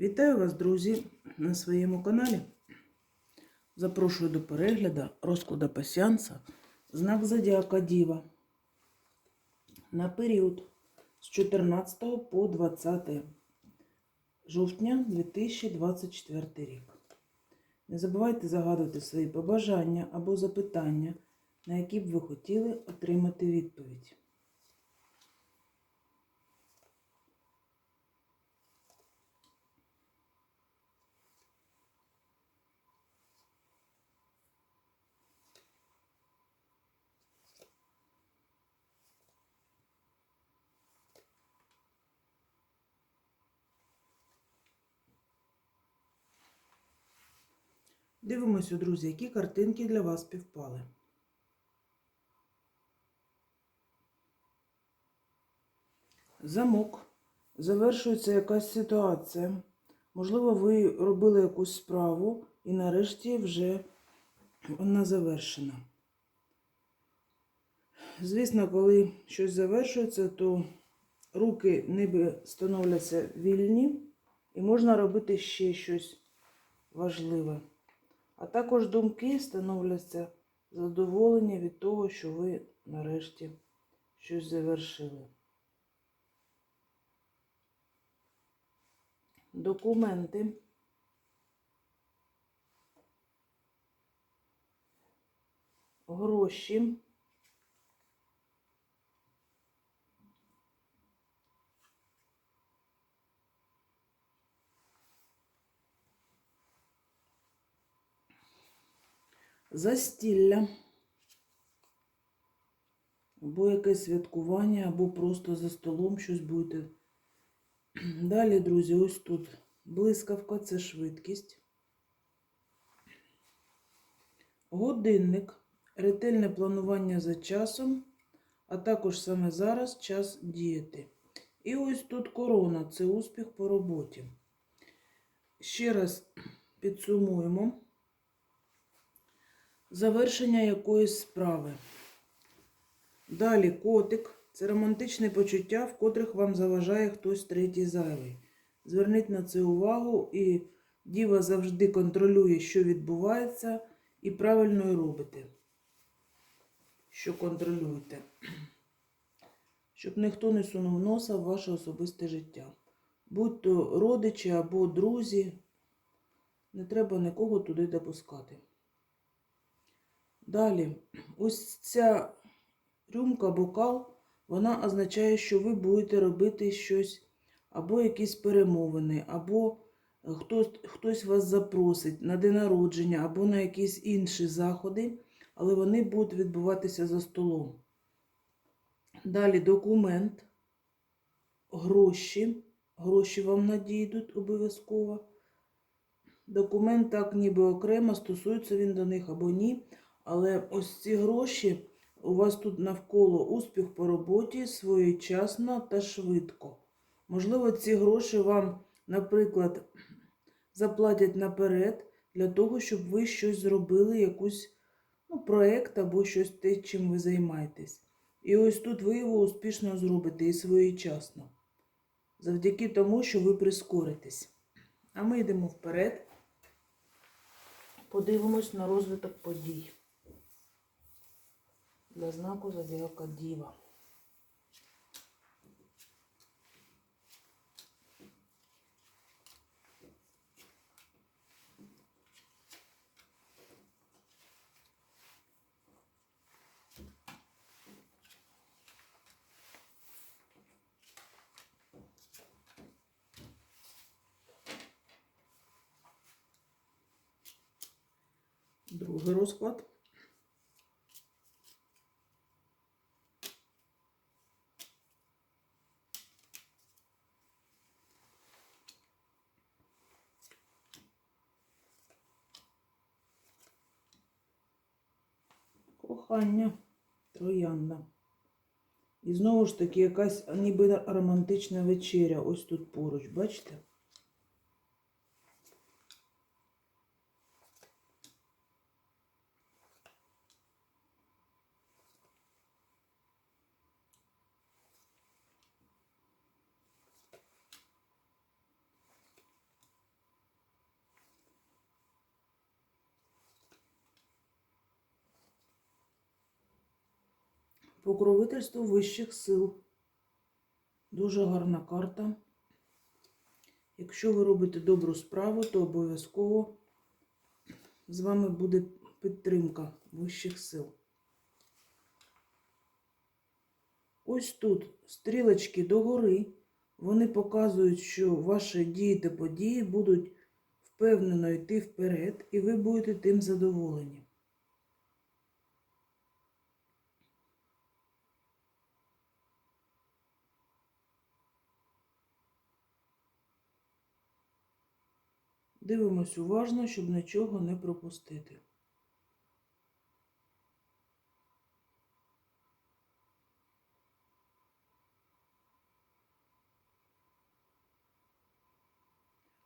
Вітаю вас, друзі, на своєму каналі. Запрошую до перегляду розкладу пасіанса знак Зодіака Діва на період з 14 по 20 жовтня 2024 рік. Не забувайте загадувати свої побажання або запитання, на які б ви хотіли отримати відповідь. Дивимося, друзі, які картинки для вас співпали. Замок. Завершується якась ситуація. Можливо, ви робили якусь справу і нарешті вже вона завершена. Звісно, коли щось завершується, то руки ніби становляться вільні і можна робити ще щось важливе. А також думки становляться задоволення від того, що ви нарешті щось завершили. Документи. Гроші. Застілля. Або якесь святкування, або просто за столом щось будете. Далі, друзі, ось тут блискавка це швидкість. Годинник, ретельне планування за часом, а також саме зараз час діяти. І ось тут корона це успіх по роботі. Ще раз підсумуємо завершення якоїсь справи. Далі котик це романтичне почуття, в котрих вам заважає хтось третій зайвий. Зверніть на це увагу, і діва завжди контролює, що відбувається, і правильно робите, що контролюєте. Щоб ніхто не сунув носа в ваше особисте життя. Будь то родичі або друзі, не треба нікого туди допускати. Далі, ось ця рюмка, бокал, вона означає, що ви будете робити щось, або якісь перемовини, або хтось, хтось вас запросить на день народження, або на якісь інші заходи, але вони будуть відбуватися за столом. Далі документ, гроші. Гроші вам надійдуть обов'язково. Документ так ніби окремо, стосується він до них або ні. Але ось ці гроші у вас тут навколо успіх по роботі своєчасно та швидко. Можливо, ці гроші вам, наприклад, заплатять наперед для того, щоб ви щось зробили, якийсь ну, проєкт або щось те, чим ви займаєтесь. І ось тут ви його успішно зробите і своєчасно. Завдяки тому, що ви прискоритесь. А ми йдемо вперед. Подивимось на розвиток подій для знаку Зодіака Діва. Другий розклад. Кохання троянда. І знову ж таки якась ніби романтична вечеря ось тут поруч, бачите? Покровительство вищих сил. Дуже гарна карта. Якщо ви робите добру справу, то обов'язково з вами буде підтримка вищих сил. Ось тут стрілочки догори, вони показують, що ваші дії та події будуть впевнено йти вперед, і ви будете тим задоволені. Дивимось уважно, щоб нічого не пропустити.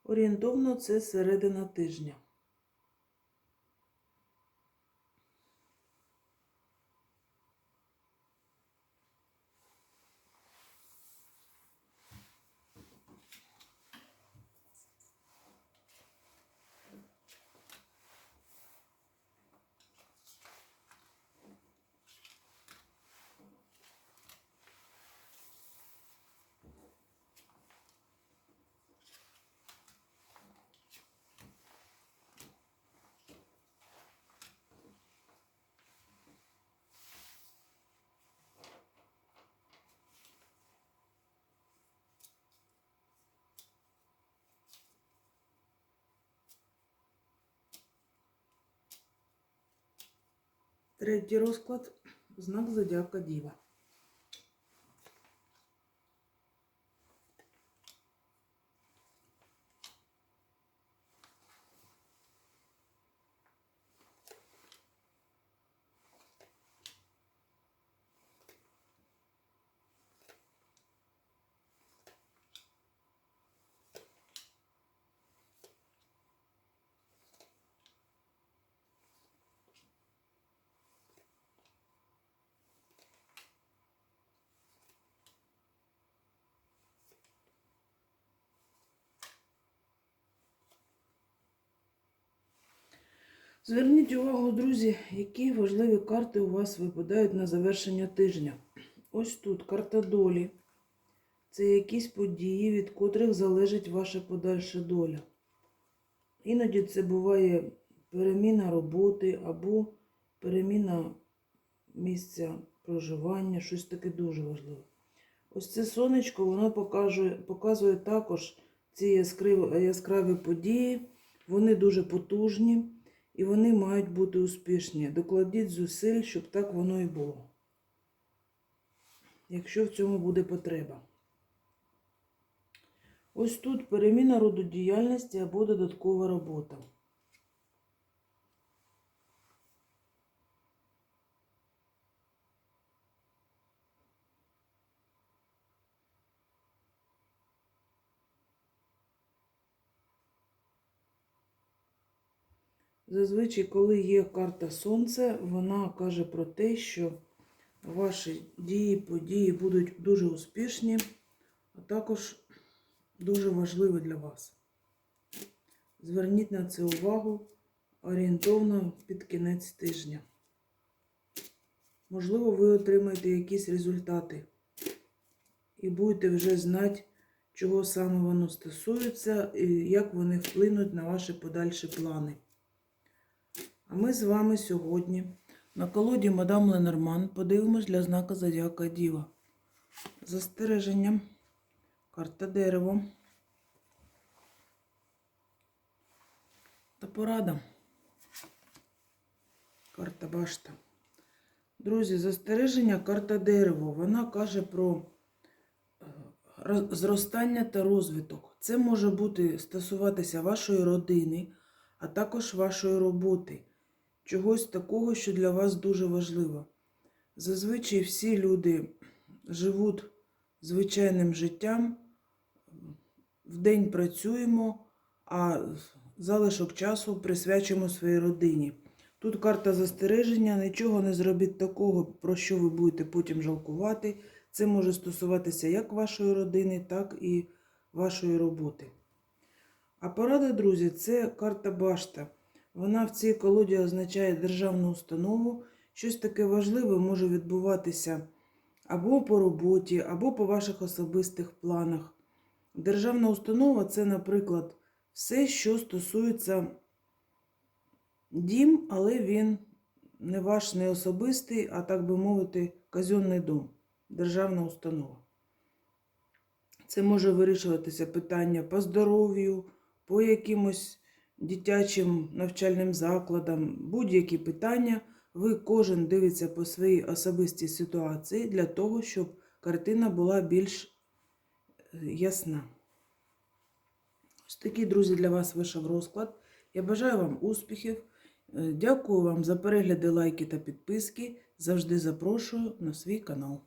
Орієнтовно це середина тижня. Третій розклад знак зодіака Діва. Зверніть увагу, друзі, які важливі карти у вас випадають на завершення тижня. Ось тут карта долі. Це якісь події, від котрих залежить ваша подальша доля. Іноді це буває переміна роботи або переміна місця проживання, щось таке дуже важливе. Ось це сонечко, воно показує, показує також ці яскраві, яскраві події. Вони дуже потужні і вони мають бути успішні. Докладіть зусиль, щоб так воно і було. Якщо в цьому буде потреба. Ось тут переміна роду діяльності або додаткова робота. Зазвичай, коли є карта Сонце, вона каже про те, що ваші дії, події будуть дуже успішні, а також дуже важливі для вас. Зверніть на це увагу орієнтовно під кінець тижня. Можливо, ви отримаєте якісь результати і будете вже знати, чого саме воно стосується і як вони вплинуть на ваші подальші плани. Ми з вами сьогодні на колоді Мадам Ленорман подивимось для знака Зодіака Діва. Застереження, карта дерево та порада. Карта башта. Друзі, застереження, карта дерево. Вона каже про е, зростання та розвиток. Це може бути стосуватися вашої родини, а також вашої роботи чогось такого, що для вас дуже важливо. Зазвичай всі люди живуть звичайним життям, вдень працюємо, а залишок часу присвячуємо своїй родині. Тут карта застереження, нічого не зробіть такого, про що ви будете потім жалкувати. Це може стосуватися як вашої родини, так і вашої роботи. А порада, друзі, це карта башта. Вона в цій колоді означає державну установу. Щось таке важливе може відбуватися або по роботі, або по ваших особистих планах. Державна установа це, наприклад, все, що стосується дім, але він не ваш, не особистий, а так би мовити, казенний дом, державна установа. Це може вирішуватися питання по здоров'ю, по якимось дитячим навчальним закладам, будь-які питання. Ви кожен дивиться по своїй особистій ситуації для того, щоб картина була більш е, ясна. Ось такий, друзі, для вас вийшов розклад. Я бажаю вам успіхів. Е, Дякую вам за перегляди, лайки та підписки. Завжди запрошую на свій канал.